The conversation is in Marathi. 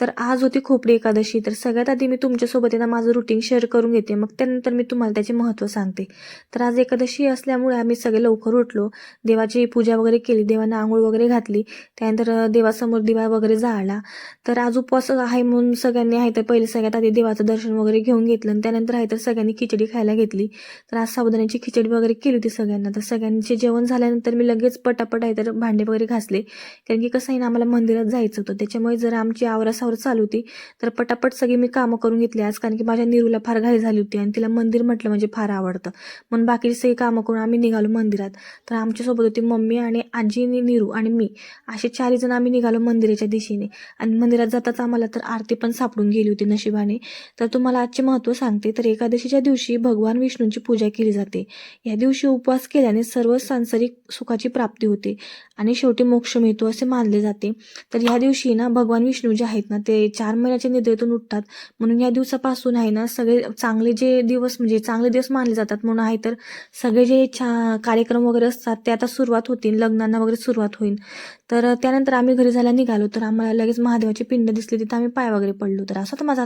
तर आज होती खोपडी एकादशी. तर सगळ्यात आधी मी तुमच्यासोबत आहे ना माझं रुटीन शेअर करून घेते. मग त्यानंतर मी तुम्हाला त्याचे महत्त्व सांगते. तर आज एकादशी असल्यामुळे आम्ही सगळे लवकर उठलो. देवाची पूजा वगैरे केली. देवांना आंघोळ वगैरे घातली. त्यानंतर देवासमोर दिवा वगैरे जाळला तर आज उपवास आहे म्हणून सगळ्यांनी आहे तर पहिले सगळ्यात आधी देवाचं दर्शन वगैरे घेऊन घेतलं. आणि त्यानंतर आहे तर सगळ्यांनी खिचडी खायला घेतली. तर आज साबुदाण्याची खिचडी वगैरे केली होती सगळ्यांना. तर सगळ्यांचे जेवण झाल्यानंतर मी लगेच पटापट आहे तर भांडे वगैरे घासले. कारण की कसं आहे ना आम्हाला मंदिरात जायचं होतं. त्याच्यामुळे जर आमची आवरासावर चालू होती. तर पटापट सगळी मी कामं करून घेतली आज कारण की माझ्या निरूला फार घाई झाली होती आणि तिला मंदिर म्हटलं म्हणजे फार आवडतं. म्हणून बाकीची सगळी कामं करून आम्ही निघालो मंदिरात. तर आमच्यासोबत होती मम्मी आणि आजी आणि निरू आणि मी. असे चारही जण आम्ही निघालो मंदिराच्या दिशेने. आणि मंदिरात जाताच आम्हाला तर आरती पण सापडून गेली होती नशिबाने. तर तुम्हाला आजचे महत्त्व सांगते. तर एकादशीच्या दिवशी भगवान विष्णूंची पूजा केली जाते. या दिवशी उपवास केल्याने सर्व सांसारिक सुखाची प्राप्ती होते आणि शेवटी मोक्ष मिळतो असे मानले जाते. तर ह्या दिवशी ना भगवान विष्णू जे आहेत ना ते चार महिन्याच्या निद्रेतून उठतात. म्हणून या दिवसापासून आहे ना सगळे चांगले जे दिवस म्हणजे चांगले दिवस मानले जातात. म्हणून आहे तर सगळे जे छा कार्यक्रम वगैरे असतात ते आता सुरुवात होतील लग्नांना वगैरे सुरुवात होईल. तर त्यानंतर आम्ही घरी झाल्या निघालो तर आम्हाला लगेच महादेवाची पिंड दिसली तिथं आम्ही पाय वगैरे पडलो. तर असा तर माझा